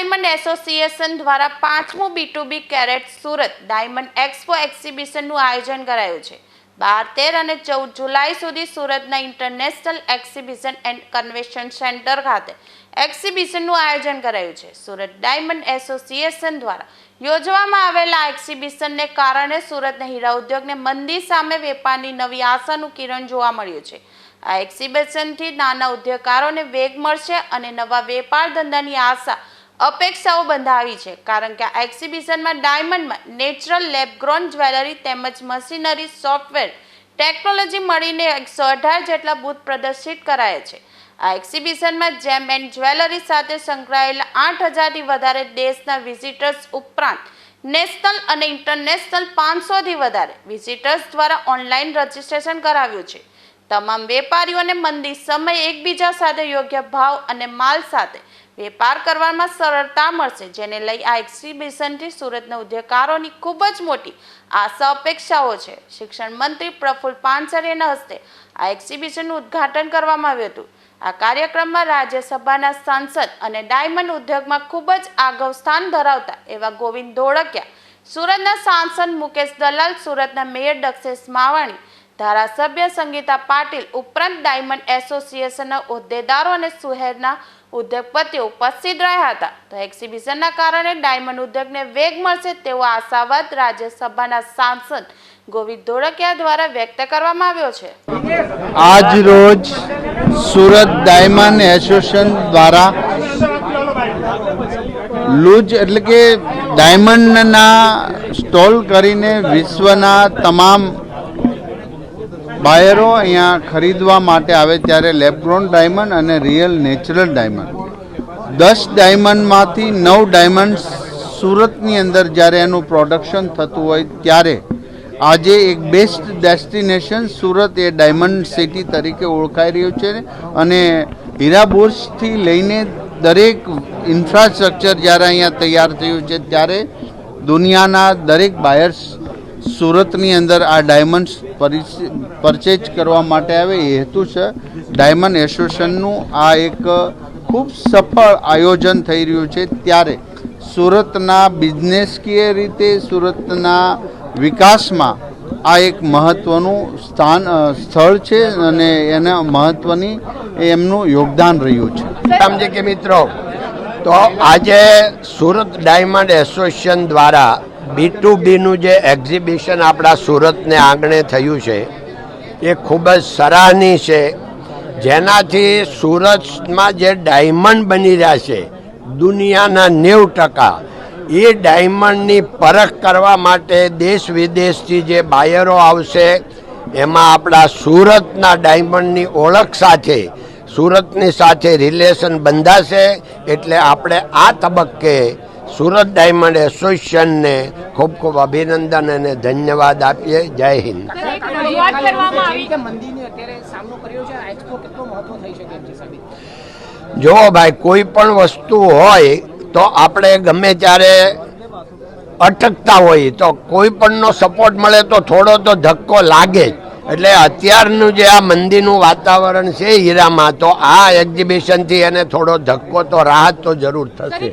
Diamond association દ્વારા પાંચમું B to B carat Surat diamond expo એક્ઝિબિશનનું આયોજન કરાયું છે. બાર તેર અને ચૌદ જુલાઈ સુધી સુરતના international exhibition and convention centre ખાતે એક્ઝિબિશનનું આયોજન કરાયું છે. સુરત ડાયમંડ એસોસિએશન દ્વારા યોજવામાં આવેલા એક્ઝિબિશનને કારણે સુરતના હીરા ઉદ્યોગને મંદી સામે વેપારની નવી આશાનું કિરણ જોવા મળ્યું છે. આ એક્ઝિબિશનથી નાના ઉદ્યોગકારોને વેગ મળશે અને નવા વેપાર ધંધાની આશા અપેક્ષાઓ બંધાવી છે. કારણ કે આ એક્ઝિબિશનમાં ડાયમંડમાં નેચરલ લેબગ્રોન જ્વેલરી તેમજ મશીનરી સોફ્ટવેર ટેકનોલોજી મળીને એકસો અઢાર જેટલા બૂથ પ્રદર્શિત કરાયા છે. આ એક્ઝિબિશનમાં જેમ એન્ડ જ્વેલરી સાથે સંકળાયેલા આઠ હજારથી વધારે દેશના વિઝિટર્સ ઉપરાંત નેશનલ અને ઇન્ટરનેશનલ પાંચસોથી વધારે વિઝિટર્સ દ્વારા ઓનલાઈન રજીસ્ટ્રેશન કરાવ્યું છે. તમામ વેપારીઓને મંદી સમયે એકબીજા સાથે યોગ્ય ભાવ અને માલ સાથે વેપાર કરવામાં સરળતા મળશે, જેને લઈ આ એક્ઝિબિશનથી સુરતના ઉદ્યોગકારોની ખૂબ જ મોટી આશા અપેક્ષાઓ છે. શિક્ષણ મંત્રી પ્રફુલ પાનસરેના હસ્તે આ એક્ઝિબિશનનું ઉદ્ઘાટન કરવામાં આવ્યું હતું. આ કાર્યક્રમમાં રાજ્યસભાના સાંસદ અને ડાયમંડ ઉદ્યોગમાં ખૂબ જ આગવ સ્થાન ધરાવતા એવા ગોવિંદ ધોળકિયા, સુરતના સાંસદ મુકેશ દલાલ, સુરતના મેયર દક્ષેશ માવાણી, ધારાસભ્ય સંગીતા પાટીલ, ઉપરાંત ડાયમંડ એસોસિએશનના હોદ્દેદારો અને શહેરના ઉદ્યોગપતિઓ ઉપસ્થિત રહ્યા હતા. તો એક્ઝિબિશનના કારણે ડાયમંડ ઉદ્યોગને વેગ મળશે તેવો આશાવાદ રાજ્યસભાના સાંસદ ગોવિંદ ધોળકિયા દ્વારા વ્યક્ત કરવામાં આવ્યો છે. આજ રોજ સુરત ડાયમંડ એસોસિએશન દ્વારા લૂજ એટલે કે ડાયમંડના સ્ટોલ કરીને વિશ્વના તમામ બાયરો અહીંયા ખરીદવા માટે આવે ત્યારે લેબગ્રોન ડાયમંડ અને રિયલ નેચરલ ડાયમંડ. દસ ડાયમંડમાંથી નવ ડાયમંડ સુરતની અંદર જ્યારે એનું પ્રોડક્શન થતું હોય ત્યારે આજે એક બેસ્ટ ડેસ્ટિનેશન સુરત એ ડાયમંડ સિટી તરીકે ઓળખાઈ રહ્યું છે અને હીરાબુર્જથી લઈને દરેક ઇન્ફ્રાસ્ટ્રક્ચર જ્યારે અહીંયા તૈયાર થયું છે ત્યારે દુનિયાના દરેક બાયર્સ સુરતની અંદર આ ડાયમંડ્સ પરચેજ કરવા માટે આવે એ હેતુ છે. ડાયમંડ એસોસિએશનનું આ એક ખૂબ સફળ આયોજન થઈ રહ્યું છે. ત્યારે સુરતના બિઝનેસકીય રીતે, સુરતના વિકાસમાં આ એક મહત્ત્વનું સ્થાન સ્થળ છે અને એના મહત્ત્વની એમનું યોગદાન રહ્યું છે. સમજે કે મિત્રો, તો આજે સુરત ડાયમંડ એસોસિએશન દ્વારા બી ટુ બીનું જે એક્ઝિબિશન આપણા સુરતને આંગણે થયું છે, એ ખૂબ જ સરાહનીય છે. જેનાથી સુરતમાં જે ડાયમંડ બની રહ્યા છે, દુનિયાના નેવ ટકા, એ ડાયમંડની પરખ કરવા માટે દેશ વિદેશથી જે બાયરો આવશે, એમાં આપણા સુરતના ડાયમંડની ઓળખ સાથે, સુરતની સાથે રિલેશન બંધાશે, એટલે આપણે આ તબક્કે સુરત ડાયમંડ એસોસિએશનને ખૂબ ખૂબ અભિનંદન અને ધન્યવાદ આપીએ. જય હિન્દ. એક રજૂઆત કરવામાં આવી. કે મંદીની અત્યારે સામનો કર્યો છે. આ એક્સપો કેટલો મહત્વ થઈ શકે એમ છે સાબિત જો ભાઈ કોઈ પણ વસ્તુ હોય તો આપણે ગમે ત્યારે અટકતા હોઈએ તો કોઈ પણનો સપોર્ટ મળે તો થોડો તો ધક્કો લાગે જ. એટલે અત્યારનું જે આ મંદિરનું વાતાવરણ છે હીરામાં તો આ એક્ઝિબિશનથી એને થોડો ધક્કો તો રાહત તો જરૂર થશે.